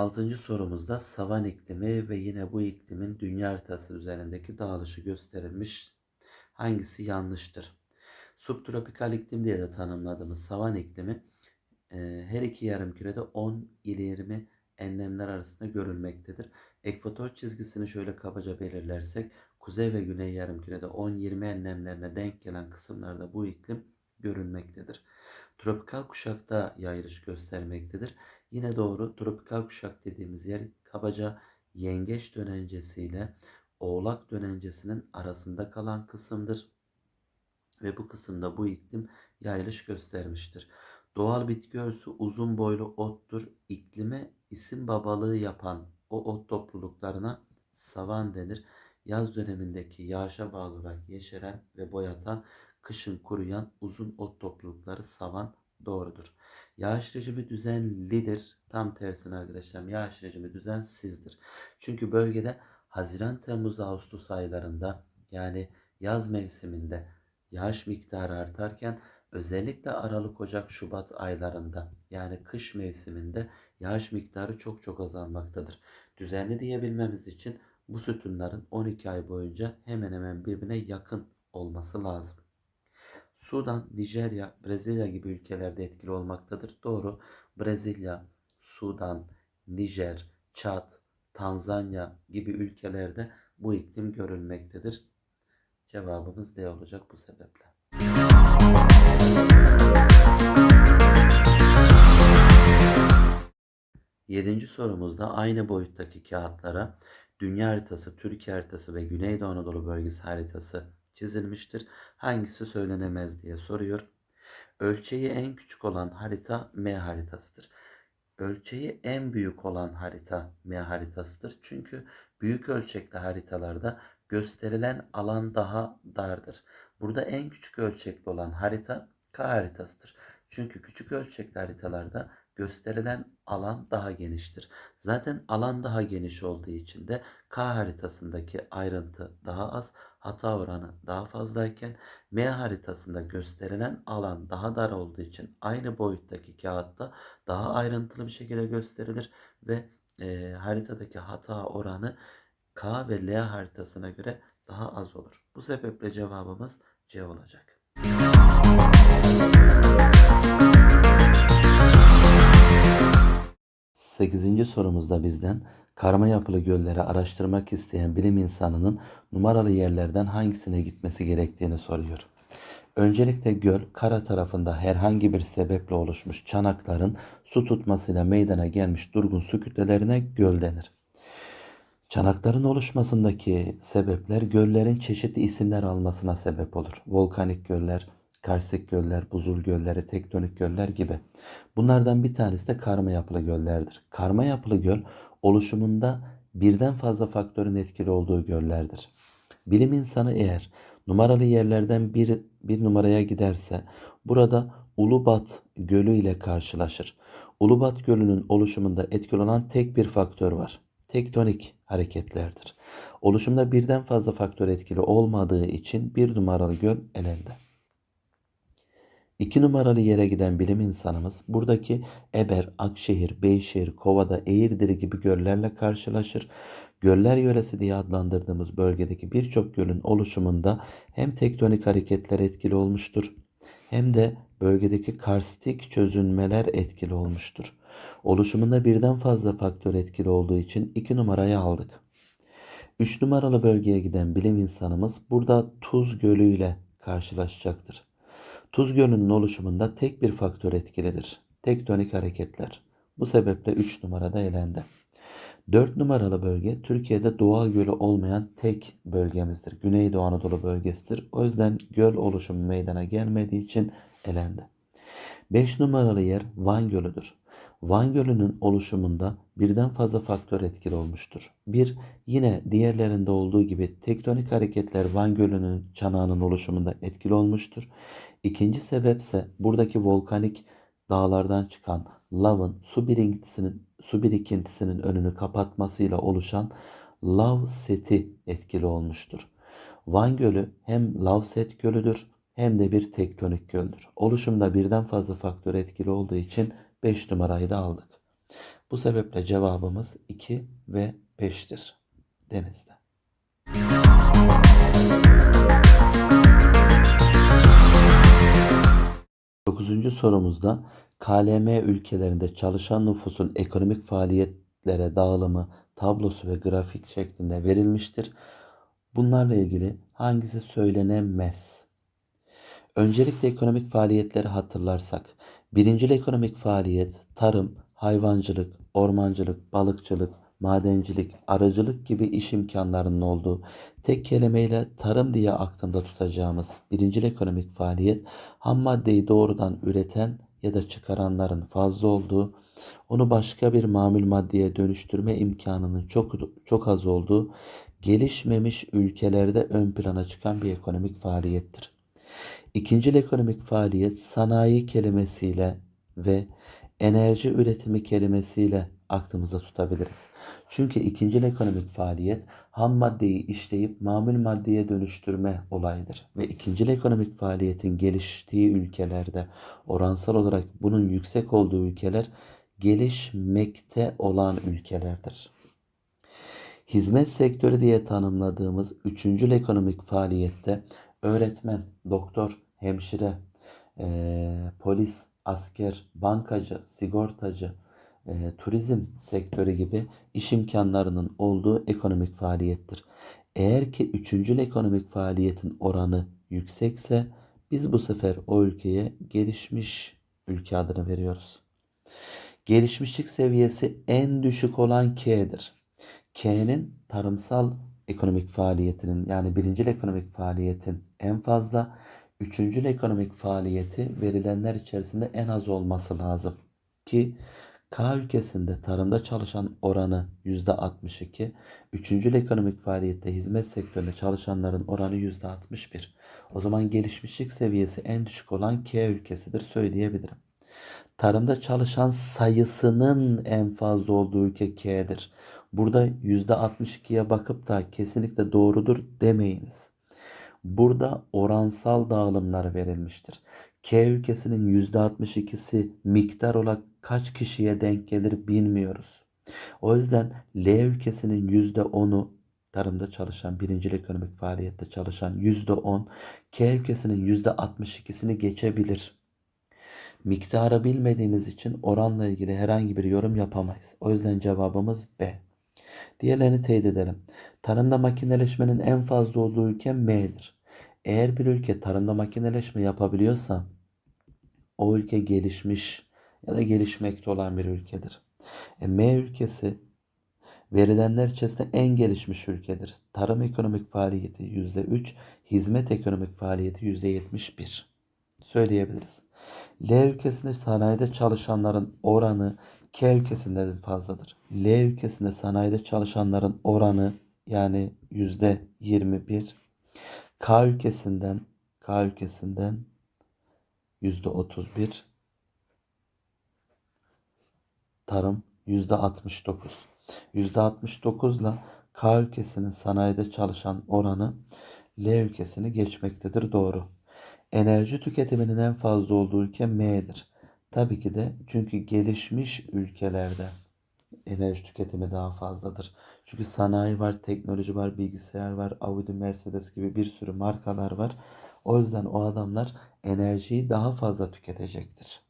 Altıncı sorumuzda savan iklimi ve yine bu iklimin dünya haritası üzerindeki dağılışı gösterilmiş. Hangisi yanlıştır? Subtropikal iklim diye de tanımladığımız savan iklimi e, her iki yarımkürede 10 ile 20 enlemler arasında görülmektedir. Ekvator çizgisini şöyle kabaca belirlersek kuzey ve güney yarımkürede 10-20 enlemlerine denk gelen kısımlarda bu iklim görülmektedir. Tropikal kuşakta yayılış göstermektedir. Yine doğru tropikal kuşak dediğimiz yer kabaca yengeç dönencesi ile oğlak dönencesinin arasında kalan kısımdır. Ve bu kısımda bu iklim yayılış göstermiştir. Doğal bitki örtüsü uzun boylu ottur. İklime isim babalığı yapan o ot topluluklarına savan denir. Yaz dönemindeki yağışa bağlı olarak yeşeren ve boyatan, kışın kuruyan uzun ot toplulukları savan doğrudur. Yağış rejimi düzenlidir. Tam tersine arkadaşlar yağış rejimi düzensizdir. Çünkü bölgede Haziran, Temmuz, Ağustos aylarında yani yaz mevsiminde yağış miktarı artarken özellikle Aralık, Ocak, Şubat aylarında yani kış mevsiminde yağış miktarı çok çok azalmaktadır. Düzenli diyebilmemiz için bu sütunların 12 ay boyunca hemen hemen birbirine yakın olması lazım. Sudan, Nijerya, Brezilya gibi ülkelerde etkili olmaktadır. Doğru. Brezilya, Sudan, Nijer, Çad, Tanzanya gibi ülkelerde bu iklim görülmektedir. Cevabımız D olacak bu sebeple. Yedinci sorumuzda aynı boyuttaki kağıtlara dünya haritası, Türkiye haritası ve Güneydoğu Anadolu bölgesi haritası çizilmiştir. Hangisi söylenemez diye soruyor. Ölçeği en küçük olan harita M haritasıdır. Ölçeği en büyük olan harita M haritasıdır. Çünkü büyük ölçekli haritalarda gösterilen alan daha dardır. Burada en küçük ölçekli olan harita K haritasıdır. Çünkü küçük ölçekli haritalarda gösterilen alan daha geniştir. Zaten alan daha geniş olduğu için de K haritasındaki ayrıntı daha az, hata oranı daha fazlayken M haritasında gösterilen alan daha dar olduğu için aynı boyuttaki kağıtta daha ayrıntılı bir şekilde gösterilir ve e, haritadaki hata oranı K ve L haritasına göre daha az olur. Bu sebeple cevabımız C olacak. Sekizinci sorumuzda bizden karma yapılı gölleri araştırmak isteyen bilim insanının numaralı yerlerden hangisine gitmesi gerektiğini soruyor. Öncelikle göl kara tarafında herhangi bir sebeple oluşmuş çanakların su tutmasıyla meydana gelmiş durgun su kütlelerine göl denir. Çanakların oluşmasındaki sebepler göllerin çeşitli isimler almasına sebep olur. Volkanik göller, karstik göller, buzul gölleri, tektonik göller gibi. Bunlardan bir tanesi de karma yapılı göllerdir. Karma yapılı göl oluşumunda birden fazla faktörün etkili olduğu göllerdir. Bilim insanı eğer numaralı yerlerden bir, bir numaraya giderse burada Ulubat Gölü ile karşılaşır. Ulubat Gölü'nün oluşumunda etkili olan tek bir faktör var. Tektonik hareketlerdir. Oluşumda birden fazla faktör etkili olmadığı için bir numaralı göl elendi. İki numaralı yere giden bilim insanımız buradaki Eber, Akşehir, Beyşehir, Kovada, Eğirdir gibi göllerle karşılaşır. Göller yöresi diye adlandırdığımız bölgedeki birçok gölün oluşumunda hem tektonik hareketler etkili olmuştur hem de bölgedeki karstik çözünmeler etkili olmuştur. Oluşumunda birden fazla faktör etkili olduğu için 2 numarayı aldık. 3 numaralı bölgeye giden bilim insanımız burada Tuz Gölü ile karşılaşacaktır. Tuz Gölü'nün oluşumunda tek bir faktör etkilidir. Tektonik hareketler. Bu sebeple 3 numarada elendi. 4 numaralı bölge Türkiye'de doğal gölü olmayan tek bölgemizdir. Güneydoğu Anadolu bölgesidir. O yüzden göl oluşumu meydana gelmediği için elendi. 5 numaralı yer Van Gölü'dür. Van Gölü'nün oluşumunda birden fazla faktör etkili olmuştur. Bir, yine diğerlerinde olduğu gibi tektonik hareketler Van Gölü'nün çanağının oluşumunda etkili olmuştur. İkinci sebepse buradaki volkanik dağlardan çıkan lavın su birikintisinin, su birikintisinin önünü kapatmasıyla oluşan lav seti etkili olmuştur. Van Gölü hem lav set gölüdür hem de bir tektonik göldür. Oluşumda birden fazla faktör etkili olduğu için 5 numarayı da aldık. Bu sebeple cevabımız 2 ve 5'tir. Denizde. Dokuzuncu sorumuzda KLM ülkelerinde çalışan nüfusun ekonomik faaliyetlere dağılımı tablosu ve grafik şeklinde verilmiştir. Bunlarla ilgili hangisi söylenemez? Öncelikle ekonomik faaliyetleri hatırlarsak, birincil ekonomik faaliyet tarım, hayvancılık, ormancılık, balıkçılık, madencilik, aracılık gibi iş imkanlarının olduğu tek kelimeyle tarım diye aklında tutacağımız birincil ekonomik faaliyet ham maddeyi doğrudan üreten ya da çıkaranların fazla olduğu, onu başka bir mamul maddeye dönüştürme imkanının çok çok az olduğu gelişmemiş ülkelerde ön plana çıkan bir ekonomik faaliyettir. İkincil ekonomik faaliyet sanayi kelimesiyle ve enerji üretimi kelimesiyle aklımızda tutabiliriz. Çünkü ikincil ekonomik faaliyet ham maddeyi işleyip mamul maddeye dönüştürme olayıdır. Ve ikincil ekonomik faaliyetin geliştiği ülkelerde oransal olarak bunun yüksek olduğu ülkeler gelişmekte olan ülkelerdir. Hizmet sektörü diye tanımladığımız üçüncül ekonomik faaliyette öğretmen, doktor, hemşire, e, polis, asker, bankacı, sigortacı, e, turizm sektörü gibi iş imkanlarının olduğu ekonomik faaliyettir. Eğer ki üçüncül ekonomik faaliyetin oranı yüksekse biz bu sefer o ülkeye gelişmiş ülke adını veriyoruz. Gelişmişlik seviyesi en düşük olan K'dir. K'nin tarımsal ekonomik faaliyetinin yani birincil ekonomik faaliyetin en fazla, üçüncül ekonomik faaliyeti verilenler içerisinde en az olması lazım. Ki K ülkesinde tarımda çalışan oranı %62, üçüncül ekonomik faaliyette hizmet sektöründe çalışanların oranı %61. O zaman gelişmişlik seviyesi en düşük olan K ülkesidir söyleyebilirim. Tarımda çalışan sayısının en fazla olduğu ülke K'dir. Burada %62'ye bakıp da kesinlikle doğrudur demeyiniz. Burada oransal dağılımlar verilmiştir. K ülkesinin %62'si miktar olarak kaç kişiye denk gelir bilmiyoruz. O yüzden L ülkesinin %10'u tarımda çalışan, birincil ekonomik faaliyette çalışan %10, K ülkesinin %62'sini geçebilir. Miktarı bilmediğimiz için oranla ilgili herhangi bir yorum yapamayız. O yüzden cevabımız B. Diğerlerini teyit edelim. Tarımda makineleşmenin en fazla olduğu ülke M'dir. Eğer bir ülke tarımda makineleşme yapabiliyorsa o ülke gelişmiş ya da gelişmekte olan bir ülkedir. E, M ülkesi verilenler içerisinde en gelişmiş ülkedir. Tarım ekonomik faaliyeti %3, hizmet ekonomik faaliyeti %71 söyleyebiliriz. L ülkesinde sanayide çalışanların oranı K ülkesinde fazladır. L ülkesinde sanayide çalışanların oranı yani yüzde 21. K ülkesinden K ülkesinden yüzde 31. Tarım yüzde 69. Yüzde 69 ile K ülkesinin sanayide çalışan oranı L ülkesini geçmektedir. Doğru. Enerji tüketiminin en fazla olduğu ülke M'dir. Tabii ki de çünkü gelişmiş ülkelerde enerji tüketimi daha fazladır. Çünkü sanayi var, teknoloji var, bilgisayar var, Audi, Mercedes gibi bir sürü markalar var. O yüzden o adamlar enerjiyi daha fazla tüketecektir.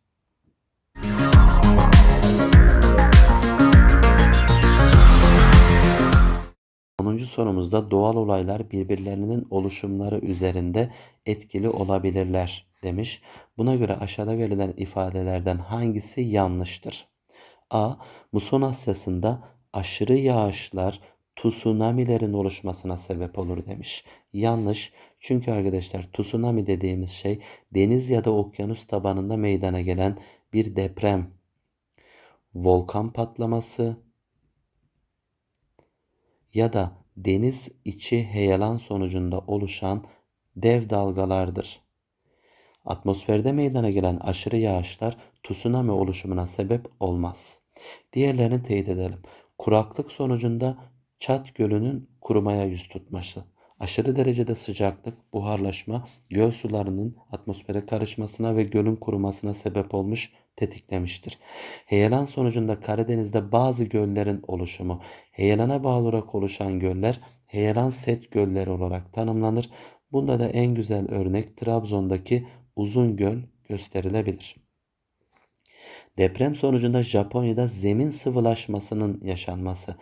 10. sorumuzda doğal olaylar birbirlerinin oluşumları üzerinde etkili olabilirler demiş. Buna göre aşağıda verilen ifadelerden hangisi yanlıştır? A. Muson Asyası'nda aşırı yağışlar tsunamilerin oluşmasına sebep olur demiş. Yanlış. Çünkü arkadaşlar tsunami dediğimiz şey deniz ya da okyanus tabanında meydana gelen bir deprem, volkan patlaması, ya da deniz içi heyelan sonucunda oluşan dev dalgalardır. Atmosferde meydana gelen aşırı yağışlar tsunami oluşumuna sebep olmaz. Diğerlerini teyit edelim. Kuraklık sonucunda Çat Gölü'nün kurumaya yüz tutması. Aşırı derecede sıcaklık, buharlaşma, göl sularının atmosfere karışmasına ve gölün kurumasına sebep olmuş, tetiklemiştir. Heyelan sonucunda Karadeniz'de bazı göllerin oluşumu, heyelana bağlı olarak oluşan göller heyelan set gölleri olarak tanımlanır. Bunda da en güzel örnek Trabzon'daki Uzun Göl gösterilebilir. Deprem sonucunda Japonya'da zemin sıvılaşmasının yaşanması.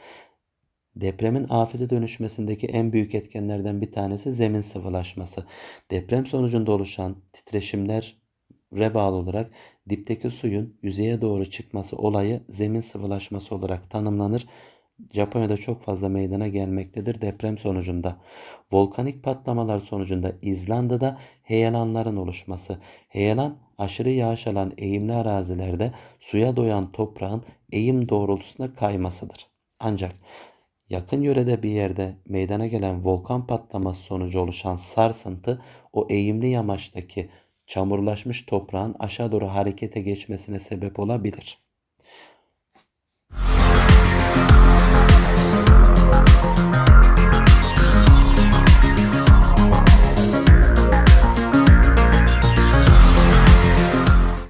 Depremin afete dönüşmesindeki en büyük etkenlerden bir tanesi zemin sıvılaşması. Deprem sonucunda oluşan titreşimlere bağlı olarak dipteki suyun yüzeye doğru çıkması olayı zemin sıvılaşması olarak tanımlanır. Japonya'da çok fazla meydana gelmektedir deprem sonucunda. Volkanik patlamalar sonucunda İzlanda'da heyelanların oluşması. Heyelan aşırı yağış alan eğimli arazilerde suya doyan toprağın eğim doğrultusunda kaymasıdır. Ancak yakın yörede bir yerde meydana gelen volkan patlaması sonucu oluşan sarsıntı o eğimli yamaçtaki çamurlaşmış toprağın aşağı doğru harekete geçmesine sebep olabilir.